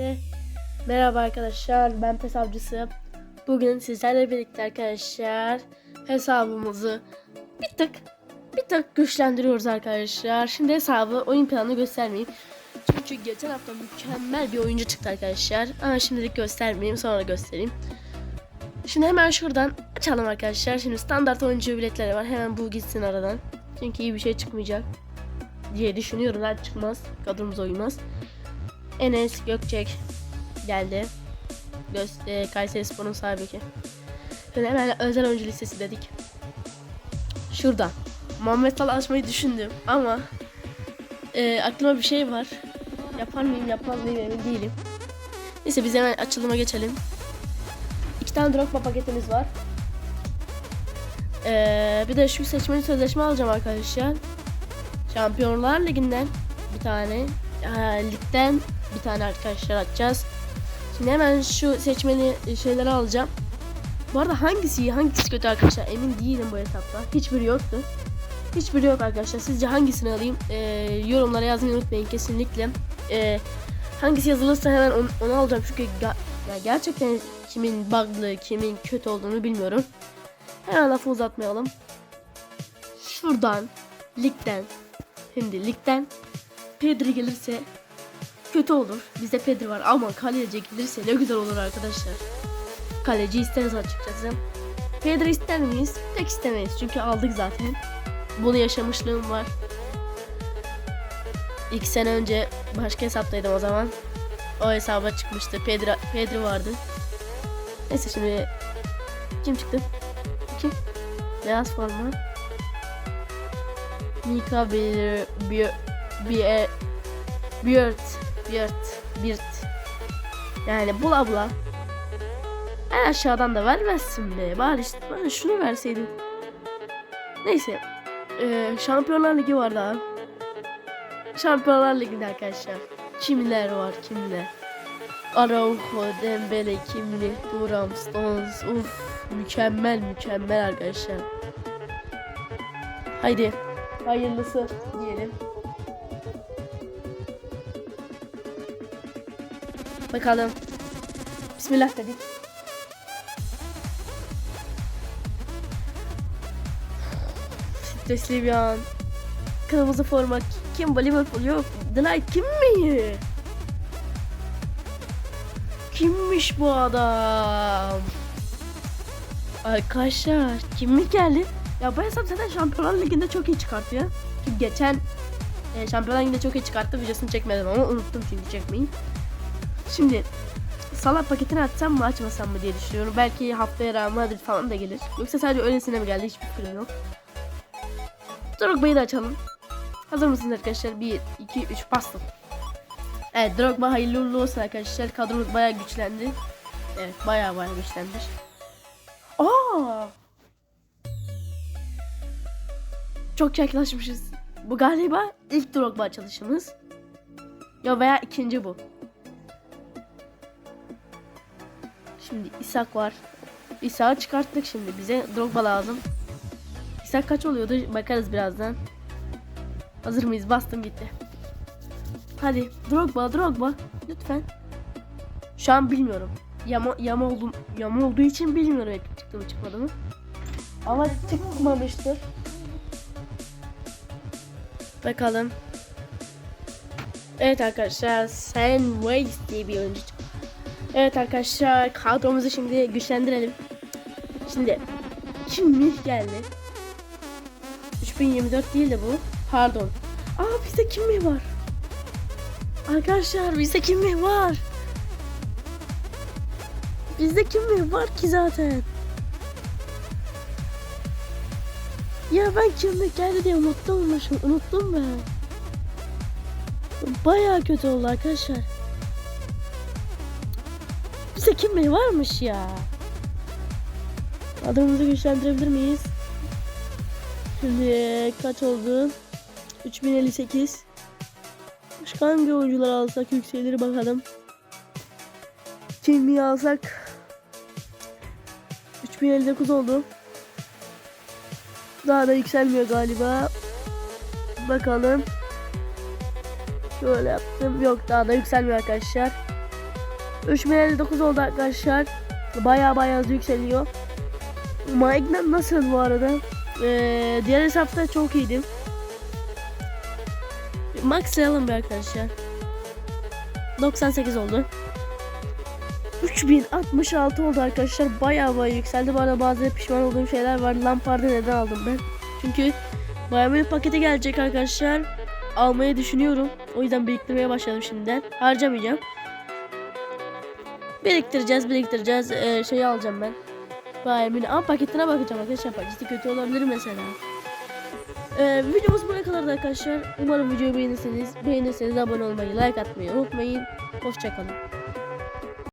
Herkese merhaba arkadaşlar ben PES avcısı. Bugün sizlerle birlikte arkadaşlar hesabımızı bir tık bir tık güçlendiriyoruz arkadaşlar. Şimdi hesabı oyun planını göstermeyeyim. Çünkü geçen hafta mükemmel bir oyuncu çıktı arkadaşlar. Ama şimdilik göstermeyeyim sonra göstereyim. Şimdi hemen şuradan açalım arkadaşlar. Şimdi standart oyuncu biletleri var. Hemen bu gitsin aradan. Çünkü iyi bir şey çıkmayacak diye düşünüyorum. Zaten çıkmaz. Kadromuza uymaz. Enes Gökçek geldi. Göz, e, Kayseri Spor'un sahibi. Şimdi hemen özel oyuncu listesi dedik. Şurada. Muhammed Salah açmayı düşündüm ama e, aklıma bir şey var. Yapar mıyım yapmaz mıyım emin değilim. Neyse biz hemen açılıma geçelim. İki tane Drogba paketimiz var. E, bir de şu seçmeli sözleşme alacağım arkadaşlar. Şampiyonlar Ligi'nden bir tane. e, ligden bir tane arkadaşlar atacağız. Şimdi hemen şu seçmeli şeyleri alacağım. Bu arada hangisi iyi hangisi kötü arkadaşlar emin değilim bu etapta. Hiçbiri yoktu. Hiçbiri yok arkadaşlar. Sizce hangisini alayım? Ee, yorumlara yazmayı unutmayın kesinlikle. Ee, hangisi yazılırsa hemen onu, onu alacağım. Çünkü ya gerçekten kimin bug'lı, kimin kötü olduğunu bilmiyorum. Hemen lafı uzatmayalım. Şuradan, ligden, şimdi ligden Pedri gelirse kötü olur. Bizde Pedri var ama kaleci gelirse ne güzel olur arkadaşlar. Kaleci isteriz açıkçası. Pedri ister miyiz? Tek istemeyiz çünkü aldık zaten. Bunu yaşamışlığım var. İlk sene önce başka hesaptaydım o zaman. O hesaba çıkmıştı. Pedri, Pedri vardı. Neyse şimdi kim çıktı? Kim? Beyaz forma. Mika bir bir bir Beard, Beard, Beard. Yani bula bula. En aşağıdan da vermezsin be. Bari işte bana şunu verseydin. Neyse. Ee, Şampiyonlar Ligi var daha. Şampiyonlar Ligi'nde arkadaşlar. Kimler var kimler. Araujo, Dembele, Kimli, Thuram, Stones. Uf, mükemmel mükemmel arkadaşlar. Haydi hayırlısı diyelim. Bakalım. Bismillah dedik. Stresli bir an. Kırmızı forma kim Liverpool yok. Delay kim mi? Kimmiş bu adam? Arkadaşlar kimlik geldi? Ya bu hesap zaten Şampiyonlar Ligi'nde çok iyi çıkartıyor. Çünkü geçen e, Şampiyonlar Ligi'nde çok iyi çıkarttı. Videosunu çekmedim ama unuttum çünkü çekmeyi. Şimdi Salah paketini açsam mı açmasam mı diye düşünüyorum. Belki haftaya Madrid falan da gelir. Yoksa sadece öylesine mi geldi hiçbir fikrim yok. Drogba'yı da açalım. Hazır mısınız arkadaşlar? 1, 2, 3 bastım. Evet Drogba hayırlı uğurlu olsun arkadaşlar. Kadromuz bayağı güçlendi. Evet bayağı bayağı güçlenmiş. Aa! Çok yaklaşmışız. Bu galiba ilk Drogba açılışımız. Ya veya ikinci bu. Şimdi İshak var. İshak'ı çıkarttık şimdi. Bize Drogba lazım. İshak kaç oluyordu? Bakarız birazdan. Hazır mıyız? Bastım gitti. Hadi Drogba, Drogba. Lütfen. Şu an bilmiyorum. Yama, yama, oldum, yama olduğu için bilmiyorum hep çıktı mı çıkmadı mı. Ama çıkmamıştır. Bakalım. Evet arkadaşlar Sen Waze diye bir oyuncu çıktı. Evet arkadaşlar kadromuzu şimdi güçlendirelim. Şimdi kimmiş geldi? 3024 değil de bu. Pardon. Aa bizde kimmi var? Arkadaşlar bizde kimmi var? Bizde kimmi var ki zaten? Ya ben kimlik geldi diye unuttummuşum. Unuttum ben. Baya kötü oldu arkadaşlar. Kimliği varmış ya. Adamımızı güçlendirebilir miyiz? Şimdi kaç oldu? 3058. Başka hangi oyuncular alsak yükselir bakalım. Kimliği alsak 3059 oldu. Daha da yükselmiyor galiba. Bakalım. Şöyle yaptım. Yok daha da yükselmiyor arkadaşlar. 3059 oldu arkadaşlar. Baya baya hızlı yükseliyor. Magnum nasıl bu arada? Ee, diğer hesapta çok iyiydim. Max sayalım bir arkadaşlar. 98 oldu. 3066 oldu arkadaşlar. Baya baya yükseldi. Bu arada bazı pişman olduğum şeyler var. Lampard'ı neden aldım ben? Çünkü baya bir pakete gelecek arkadaşlar. Almayı düşünüyorum. O yüzden biriktirmeye başladım şimdiden. Harcamayacağım. Biriktireceğiz, biriktireceğiz. Ee, şeyi alacağım ben. Bayern Münih. Ama paketine bakacağım arkadaşlar. Paketi kötü olabilir mesela. Ee, videomuz buraya kadardı arkadaşlar. Umarım videoyu beğenirseniz, beğenirseniz abone olmayı, like atmayı unutmayın. Hoşçakalın.